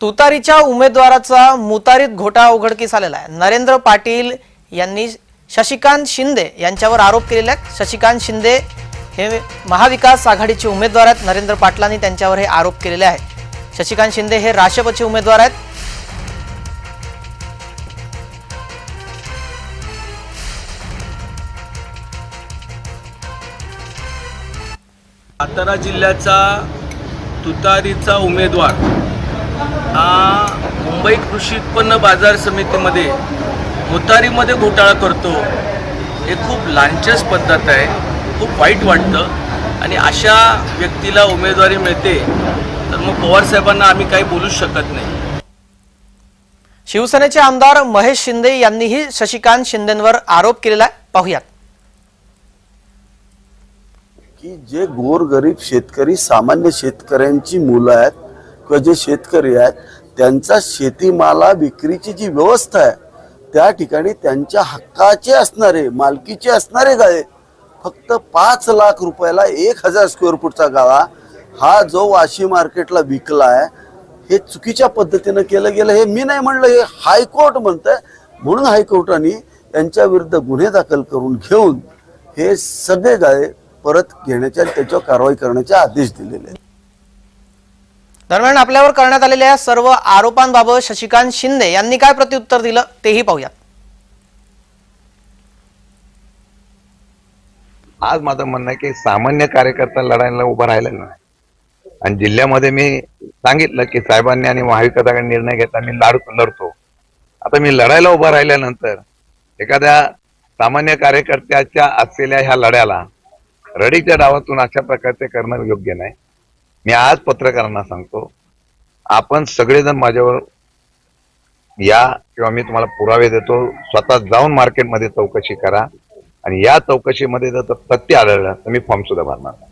तुतारीच्या उमेदवाराचा मुतारीत घोटाळा उघडकीस आलेला आहे. नरेंद्र पाटील यांनी शशिकांत शिंदे यांच्यावर आरोप केलेले आहेत. शशिकांत शिंदे हे महाविकास आघाडीचे उमेदवार आहेत. नरेंद्र पाटलांनी त्यांच्यावर हे आरोप केलेले आहेत. शशिकांत शिंदे हे राष्ट्रपतीचे उमेदवार आहेत. सातारा जिल्ह्याचा तुतारीचा उमेदवार हा मुंबई कृषी उत्पन्न बाजार समितीमध्ये तुतारीमध्ये घोटाळा करतो हे खूप लांछस पद्धत आहे खूप वाईट वाटतं. आणि अशा व्यक्तीला उमेदवारी मिळते तर मग पवारसाहेबांना आम्ही काही बोलूच शकत नाही. शिवसेनेचे आमदार महेश शिंदे यांनीही शशिकांत शिंदेंवर आरोप केलेला आहे. पाहुयात. की जे गोरगरीब शेतकरी सामान्य शेतकऱ्यांची मुलं आहेत जे शेतकरी आहेत त्यांचा शेतीमाला विक्रीची जी व्यवस्था आहे त्या ठिकाणी त्यांच्या हक्काचे असणारे मालकीचे असणारे गाळे फक्त पाच लाख रुपयाला एक हजार स्क्वेअर फूटचा गाळा हा जो वाशी मार्केटला विकला आहे हे चुकीच्या पद्धतीनं केलं गेलं हे मी नाही म्हणलं हे हायकोर्ट म्हणतंय. म्हणून हायकोर्टाने त्यांच्या विरुद्ध गुन्हे दाखल करून घेऊन हे सगळे गाळे परत घेण्याच्या त्याच्यावर कारवाई करण्याचे आदेश दिलेले आहेत. दरम्यान आपल्यावर करण्यात आलेल्या सर्व आरोपांबाबत शशिकांत शिंदे यांनी काय प्रत्युत्तर दिलं तेही पाहूयात. आज माझं म्हणणं आहे की सामान्य कार्यकर्ता लढायला उभा राहिला नाही. आणि जिल्ह्यामध्ये मी सांगितलं की साहेबांनी आणि महाविकासाकडे निर्णय घेतला मी लाडू लढतो. आता मी लढायला उभा राहिल्यानंतर एखाद्या सामान्य कार्यकर्त्याच्या असलेल्या ह्या लढ्याला रडीच्या डावातून अशा प्रकारचे करणं योग्य नाही. मी आज पत्रकारांना सांगतो आपण सगळेजण माझ्यावर या किंवा मी तुम्हाला पुरावे देतो स्वतः जाऊन मार्केटमध्ये चौकशी करा आणि या चौकशीमध्ये जर तथ्य आढळलं तर मी फॉर्म सुद्धा भरणार नाही.